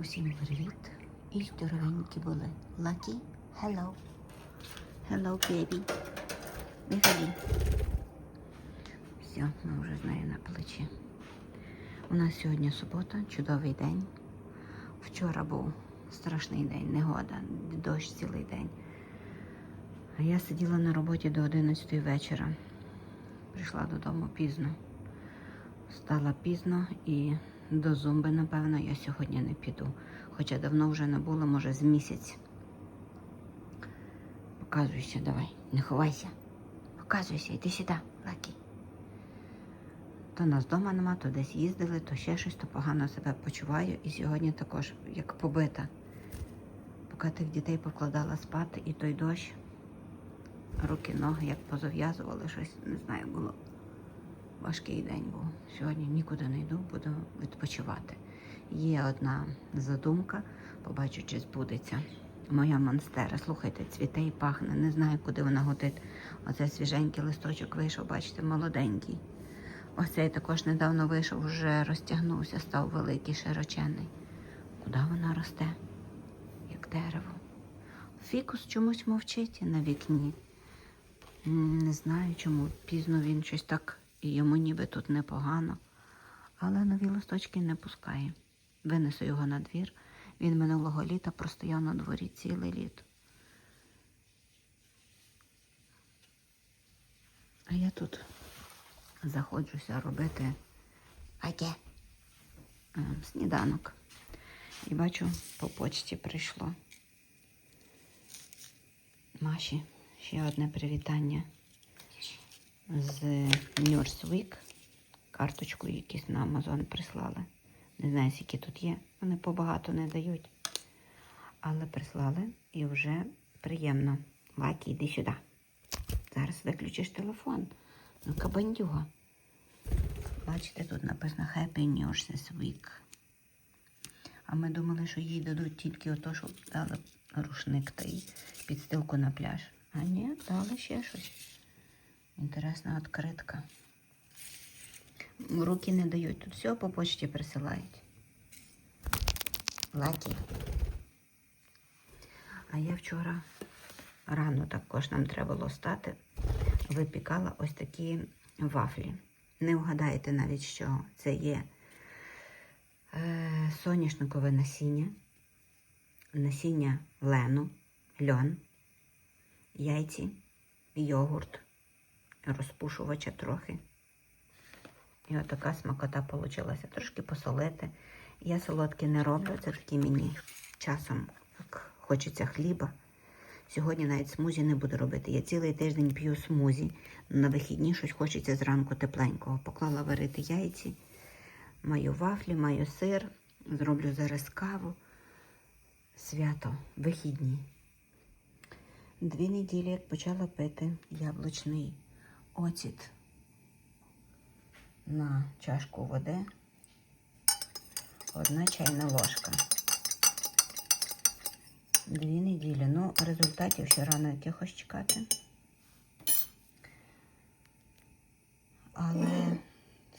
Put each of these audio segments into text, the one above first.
Усім привіт. І здоровенькі були. Lucky, hello. Hello, baby. Виходи. Все, ми вже з нею на плечі. У нас сьогодні субота, чудовий день. Вчора був страшний день, негода, дощ цілий день. А я сиділа на роботі до 11 вечора. Прийшла додому пізно. Встала пізно і до зумби, напевно, я сьогодні не піду. Хоча давно вже не було, може, з місяць. Показуйся, давай, не ховайся. Показуйся, йди сюди, Лакі. То нас вдома нема, то десь їздили, то ще щось, то погано себе почуваю. І сьогодні також як побита. Поки тих дітей покладала спати, і той дощ, руки, ноги як позав'язували, щось не знаю, було. Важкий день був. Сьогодні нікуди не йду, буду відпочивати. Є одна задумка, побачу, чи збудеться. Моя монстера, слухайте, цвіте і пахне. Не знаю, куди вона годить. Оце свіженький листочок вийшов, бачите, молоденький. Ось цей також недавно вийшов, вже розтягнувся, став великий, широчений. Куди вона росте? Як дерево. Фікус чомусь мовчить на вікні. Не знаю, чому пізно він щось так, і йому ніби тут непогано. Але нові листочки не пускає. Винесу його на двір. Він минулого літа простояв на дворі ціле літо. А я тут заходжуся робити аке ем, сніданок. І бачу, по почті прийшло. Маші ще одне привітання з Nurseweek. Карточку якісь на Амазон прислали. Не знаю, скільки тут є. Вони побагато не дають. Але прислали і вже приємно. Лакі, йди сюди. Зараз виключиш телефон. Ну, кабандюга. Бачите, тут написано Happy Nurses Week. А ми думали, що їй дадуть тільки ото, щоб дали рушник та й підстилку на пляж. А ні, дали ще щось. Інтересна відкритка. Руки не дають. Тут все по почті присилають. Лакі. А я вчора рано також нам треба було стати. Випікала ось такі вафлі. Не вгадаєте навіть, що це є е, соняшникове насіння, насіння лену, льон, яйці, йогурт, розпушувача трохи. І отака смакота вийшла. Трошки посолити. Я солодкі не роблю, це такі мені часом як хочеться хліба. Сьогодні навіть смузі не буду робити. Я цілий тиждень п'ю смузі. На вихідні щось хочеться зранку тепленького. Поклала варити яйці, маю вафлі, маю сир. Зроблю зараз каву. Свято, вихідні. Дві неділі, як почала пити яблучний оціт на чашку води одна чайна ложка. Дві неділі. Ну, результатів ще рано якихось чекати. Але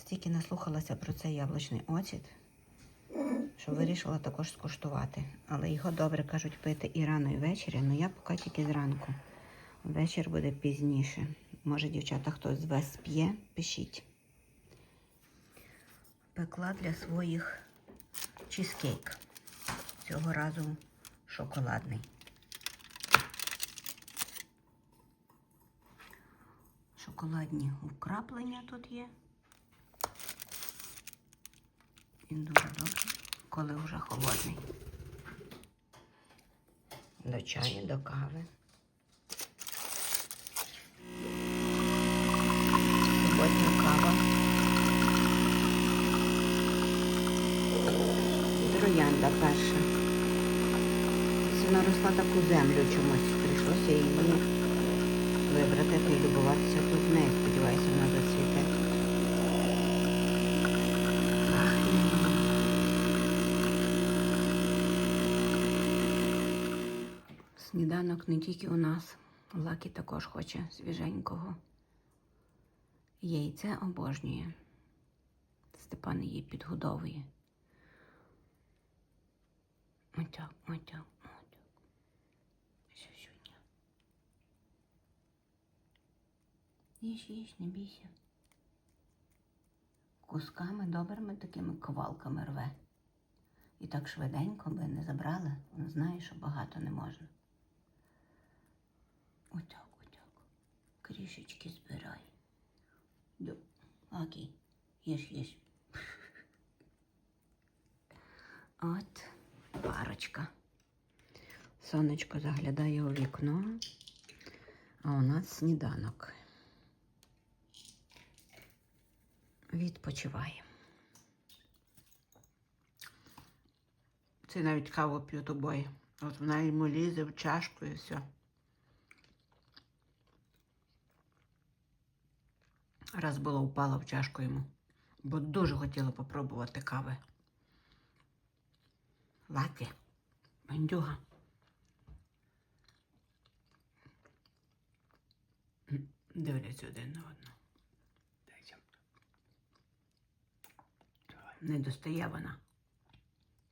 стільки наслухалася про цей яблучний оцет, що вирішила також скуштувати. Але його добре кажуть пити і рано, і ввечері, але я поки тільки зранку. Вечір буде пізніше. Може, дівчата, хтось з вас п'є, пишіть. Пекла для своїх чизкейк. Цього разу шоколадний. Шоколадні вкраплення тут є. Він дуже добрий, коли вже холодний. До чаю, до кави. Суботня. Троянда перша. Ось Вона росла таку землю чомусь. Прийшлося її вибрати та й любуватися тут нею. Сподіваюся, вона зацвіте. Сніданок не тільки у нас. Лакі також хоче свіженького. Яйце обожнює. Степан її підгодовує. Отак, отак, отак. Сюсюня. Їж, їж, не бійся. Кусками добрими такими ковалками рве. І так швиденько би не забрали, він знає, що багато не можна. Отак, отак. Крішечки збирай. Ду. Окей. Їж, їж. От парочка. Сонечко заглядає у вікно, а у нас сніданок. Відпочиває. Це навіть каву п'ють обоє. От вона йому лізе в чашку і все. Раз було впала в чашку йому, бо дуже хотіла попробувати кави. Лаки, бандюга. Дивляться один на одного. Не достає вона.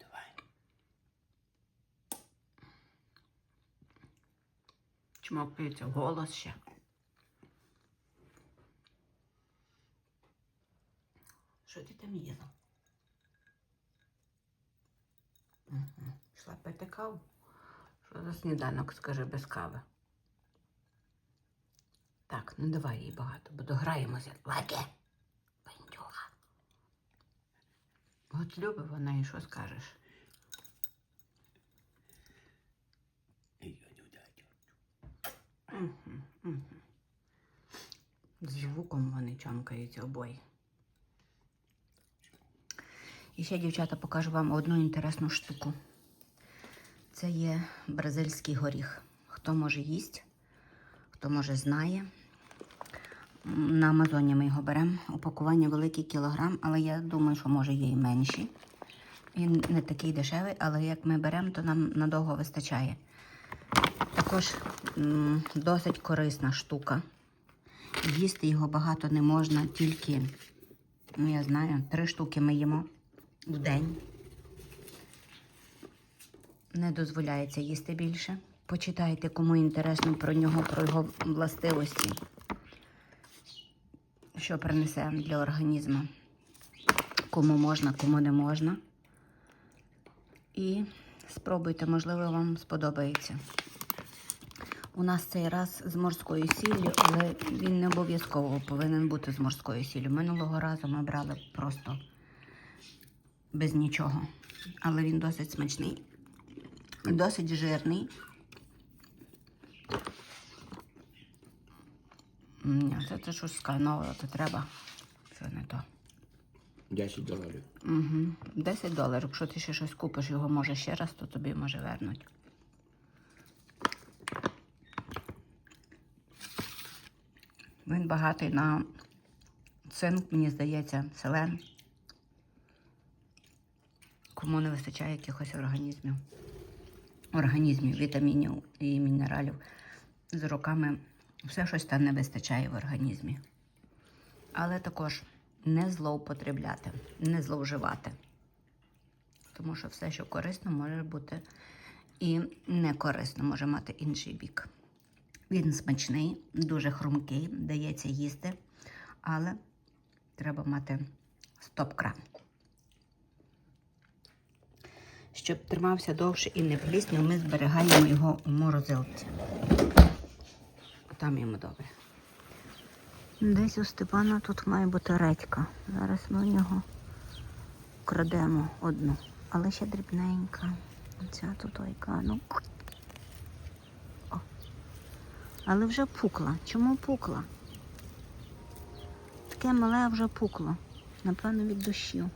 давай. Чмокається голос ще. Що ти там їла? Угу. Пити каву. Що за сніданок, скажи, без кави? Так, не давай їй багато, бо дограємося. Ладе, бандюга. От любить вона і що скажеш? Мгм, мгм. З звуком вони чамкаються обоє. І ще, дівчата, покажу вам одну інтересну штуку. Це є бразильський горіх. Хто може їсть, хто може знає. На Амазоні ми його беремо. Упакування великий кілограм, але я думаю, що може є і менші. Він не такий дешевий, але як ми беремо, то нам надовго вистачає. Також досить корисна штука. Їсти його багато не можна, тільки, ну я знаю, три штуки ми їмо в день. Не дозволяється їсти більше. Почитайте, кому інтересно про нього, про його властивості, що принесе для організму. Кому можна, кому не можна. І спробуйте, можливо, вам сподобається. У нас цей раз з морською сіллю, але він не обов'язково повинен бути з морською сіллю. Минулого разу ми брали просто без нічого. Але він досить смачний, досить жирний. Ні, це, це щось сканове, це треба. Це не то. 10 доларів. Угу. 10 доларів. Якщо ти ще щось купиш, його може ще раз, то тобі може вернуть. Він багатий на цинк, мені здається, селен. Кому не вистачає якихось організмів, організмів, вітамінів і мінералів. З роками все щось там не вистачає в організмі. Але також не злоупотребляти, не зловживати. Тому що все, що корисно, може бути і не корисно, може мати інший бік. Він смачний, дуже хрумкий, дається їсти, але треба мати стоп-кран. Щоб тримався довше і не пліснів, ми зберігаємо його у морозилці. Там йому добре. Десь у Степана тут має бути редька. Зараз ми у нього крадемо одну, але ще дрібненька. Оця тут ойка. Ну. Але вже пукла. Чому пукла? Таке мале вже пукло. Напевно, від дощів.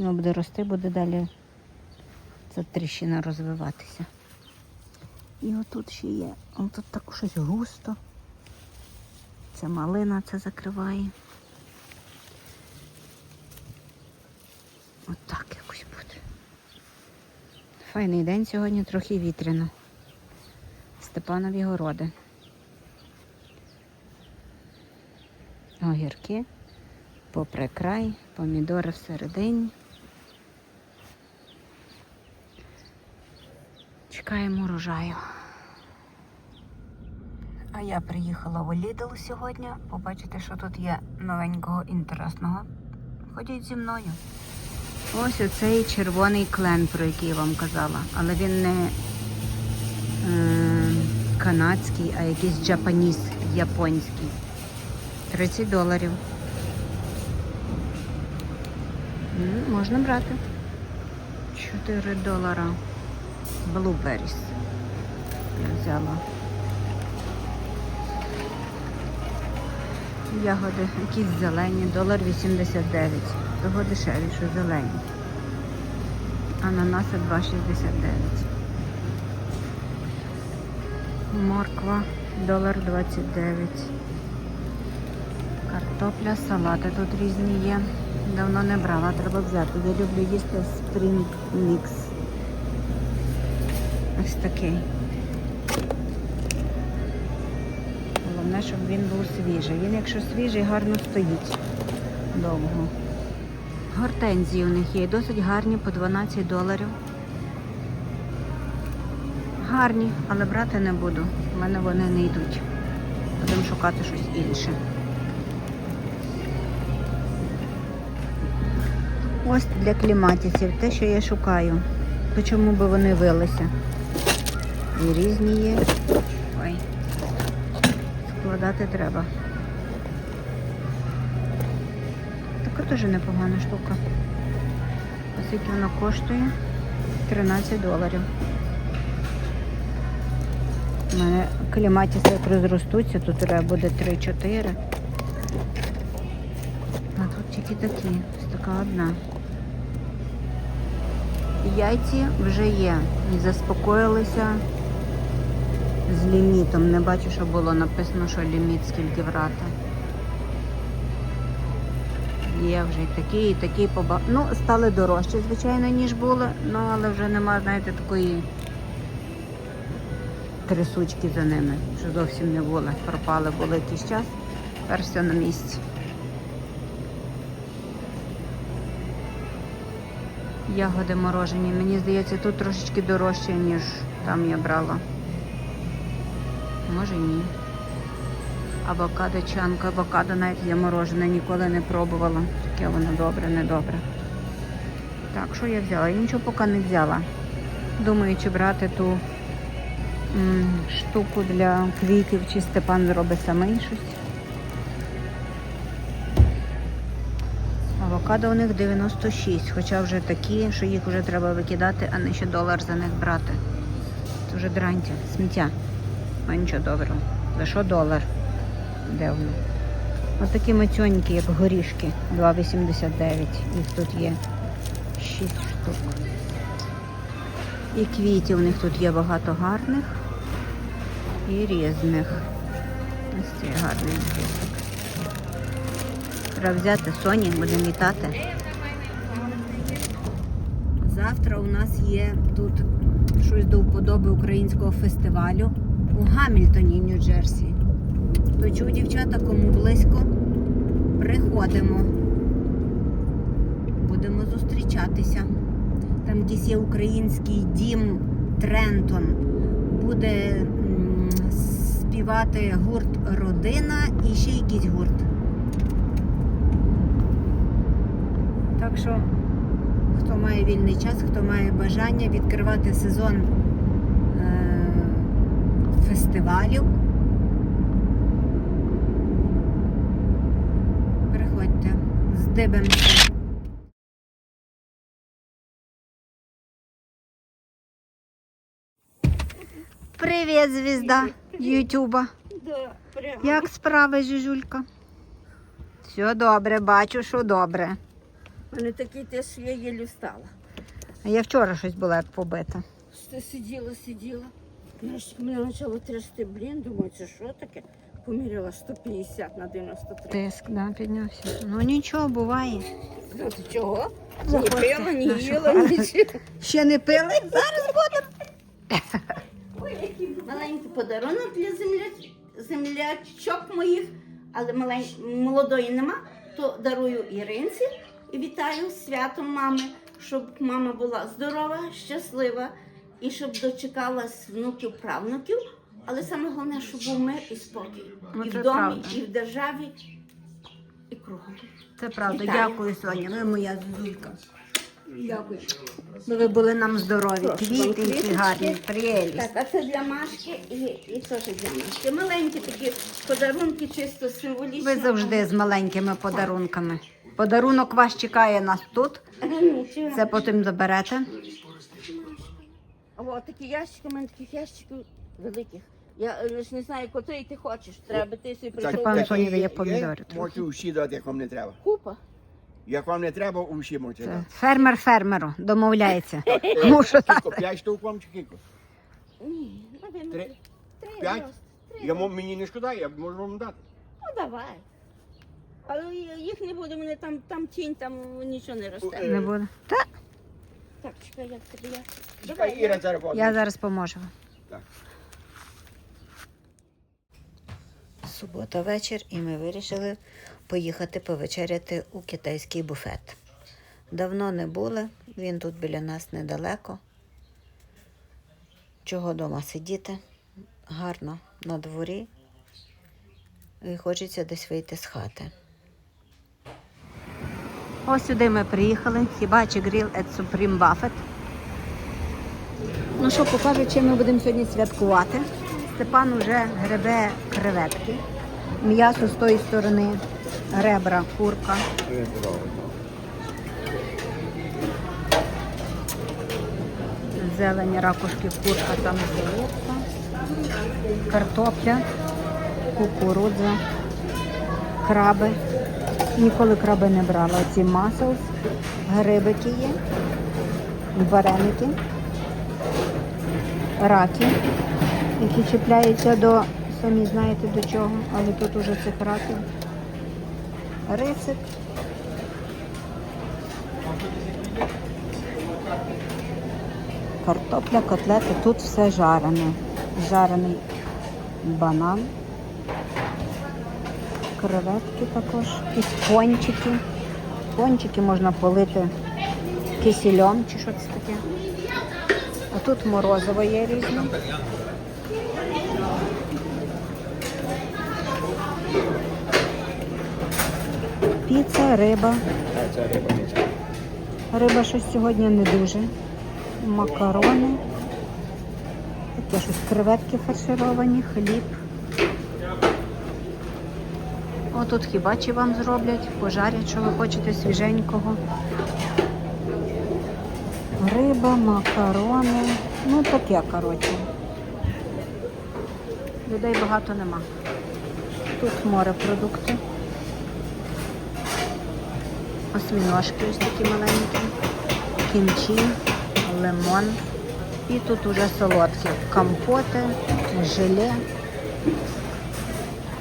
Воно буде рости, буде далі ця тріщина розвиватися. І отут ще є. Отут так щось густо. Це малина це закриває. Отак якось буде. Файний день сьогодні, трохи вітряно. Степанові городи. Огірки, попри край, помідори всередині. Чекаємо урожаю. А я приїхала в Lidl сьогодні. Побачите, що тут є новенького інтересного. Ходіть зі мною. Ось оцей червоний клен, про який я вам казала. Але він не е, канадський, а якийсь джапаніс, японський. 30 доларів. М, Можна брати. 4 долара. Blueberries. Я взяла. Ягоди якісь зелені, долар 89. Того дешевіше зелені. Ананаси 2,69. Морква долар 29. Картопля, салати тут різні є. Давно не брала, треба взяти. Я люблю їсти спрінг мікс. Ось такий. Головне, щоб він був свіжий. Він, якщо свіжий, гарно стоїть довго. Гортензії у них є досить гарні по 12 доларів. Гарні, але брати не буду. У мене вони не йдуть. Будемо шукати щось інше. Ось для кліматиців те, що я шукаю. То чому би вони вилися? І різні є. Ой. Складати треба. Така теж непогана штука. Оскільки вона коштує 13 доларів. У мене кліматіси як розростуться, тут треба буде 3-4. А тут тільки такі. Ось така одна. Яйці вже є. І заспокоїлися з лімітом. Не бачу, що було написано, що ліміт скільки брати. Є вже і такі, і такі поба... Ну, стали дорожчі, звичайно, ніж були, ну але вже нема, знаєте, такої трясучки за ними, що зовсім не були. Пропали були якийсь час, тепер все на місці. Ягоди морожені. Мені здається, тут трошечки дорожче, ніж там я брала. Може ні. Авокадо чанка, авокадо навіть є морожене, ніколи не пробувала. Таке воно добре, не добре. Так, що я взяла? Я нічого поки не взяла. Думаю, чи брати ту м, штуку для квітів, чи Степан зробить самий щось. Авокадо у них 96, хоча вже такі, що їх вже треба викидати, а не ще долар за них брати. Це вже дрантя, сміття. А нічого доброго. За що долар? Де воно? Ось такі мацьонькі, як горішки, 2,89. Їх тут є 6 штук. І квітів у них тут є багато гарних і різних. Ось цей гарний квіток. Треба взяти Соні, будемо вітати. Завтра у нас є тут щось до вподоби українського фестивалю у Гамільтоні, Нью-Джерсі. То чув дівчата, кому близько, приходимо. Будемо зустрічатися. Там десь є український дім Трентон. Буде співати гурт Родина і ще якийсь гурт. Так що, хто має вільний час, хто має бажання відкривати сезон фестивалів, приходьте, здибемося. Привіт, звізда Ютуба. Да. Як справи, Жижулька? Все добре, бачу, що добре. У мене такий теж я їлі встала. А я вчора щось була як побита. Що сиділа, сиділа. Мене почало трясти, блін, думаю, це що таке? Поміряла 150 на 93. Тиск, да, піднявся. Ну нічого, буває. Ну ти чого? Не Заходьте, пила, не наша їла, пара. нічого. Ще не пили? Зараз будемо. Ой, який маленький подарунок для земля... землячок моїх, але малень... молодої нема, то дарую Іринці і вітаю з святом мами, щоб мама була здорова, щаслива і щоб дочекалась внуків, правнуків. Але саме головне, щоб був мир і спокій. Ну, і в домі, правда. і в державі, і кругом. Це правда. Вітаю. Дякую, Соня. Ви моя зузулька. Дякую. Ну, ви були нам здорові, квітенькі, гарні, прелість. Так, а це для Машки і, і теж для Машки. Маленькі такі подарунки, чисто символічні. Ви завжди з маленькими подарунками. Подарунок вас чекає нас тут. Це потім заберете. О, такі ящики, у мене таких ящиків великих. Я е, ж не знаю, котрий ти хочеш. Треба ти собі прийшов. Дає помідори. Можете усі дати, як вам не треба. Купа. Як вам не треба, усі можете дати. фермер фермеру домовляється. Мушу Кілько, п'ять штук вам чи кілько? Ні, напевно, Три? три. П'ять? просто. Три. Я, мо- мені не шкода, я можу вам дати. Ну давай. Але їх не буде, мене там, там тінь, там нічого не росте. Е, Не буде. Та Так, чекай, як тобі я. Чекай, Іра зараз я зараз поможу. Так. Субота вечір, і ми вирішили поїхати повечеряти у китайський буфет. Давно не були, він тут біля нас недалеко. Чого вдома сидіти? Гарно на дворі. І хочеться десь вийти з хати. Ось сюди ми приїхали. Хібачі гріл at Supreme Buffet. Ну що, покажу, чим ми будемо сьогодні святкувати. Степан уже гребе креветки. М'ясо з тої сторони, ребра, курка. Зелені ракушки, курка, там здається. Картопля, кукурудза, краби. Ніколи краби не брала. Ці маселс, грибики є, вареники, раки, які чіпляються до, самі знаєте до чого, але тут уже цих раків. Рисик. Картопля, котлети, тут все жарене. Жарений банан. Креветки також. Якісь пончики. Пончики можна полити кисельом чи що це таке. А тут морозиво є різне. Піца, риба. Риба щось сьогодні не дуже. Макарони. Таке щось креветки фаршировані, хліб. Отут хіба чи вам зроблять, пожарять, що ви хочете свіженького. Риба, макарони. Ну таке, коротше. Людей багато нема. Тут морепродукти. Осьміножки ось такі маленькі, кімчі, лимон. І тут уже солодкі компоти, желе,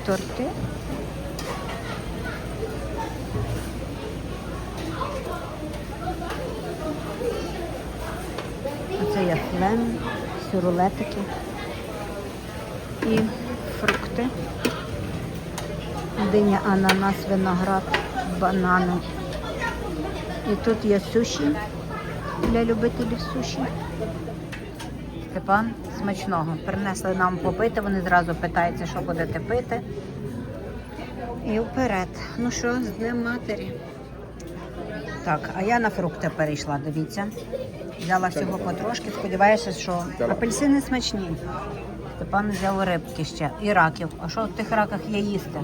торти. Є сюрулетики і фрукти. Диня, ананас, виноград, банани. І тут є суші для любителів суші. Степан, смачного. Принесли нам попити, вони зразу питаються, що будете пити. І вперед. Ну що, з Днем матері. Так, а я на фрукти перейшла, дивіться. Взяла всього потрошки, сподіваюся, що апельсини смачні. Степан взяв рибки ще і раків. А що в тих раках є їсти?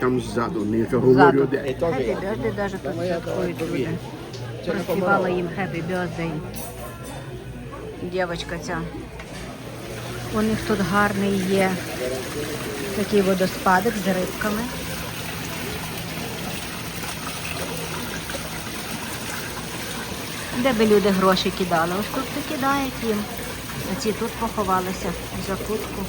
Там ззаду, не Ззаду. говорю, де. Happy birthday даже тут святкують люди. Проспівала їм Happy birthday. Дівчинка ця. У них тут гарний є такий водоспадик з рибками. Де би люди гроші кидали? Ось тут кидають їм. Оці тут поховалися в закутку.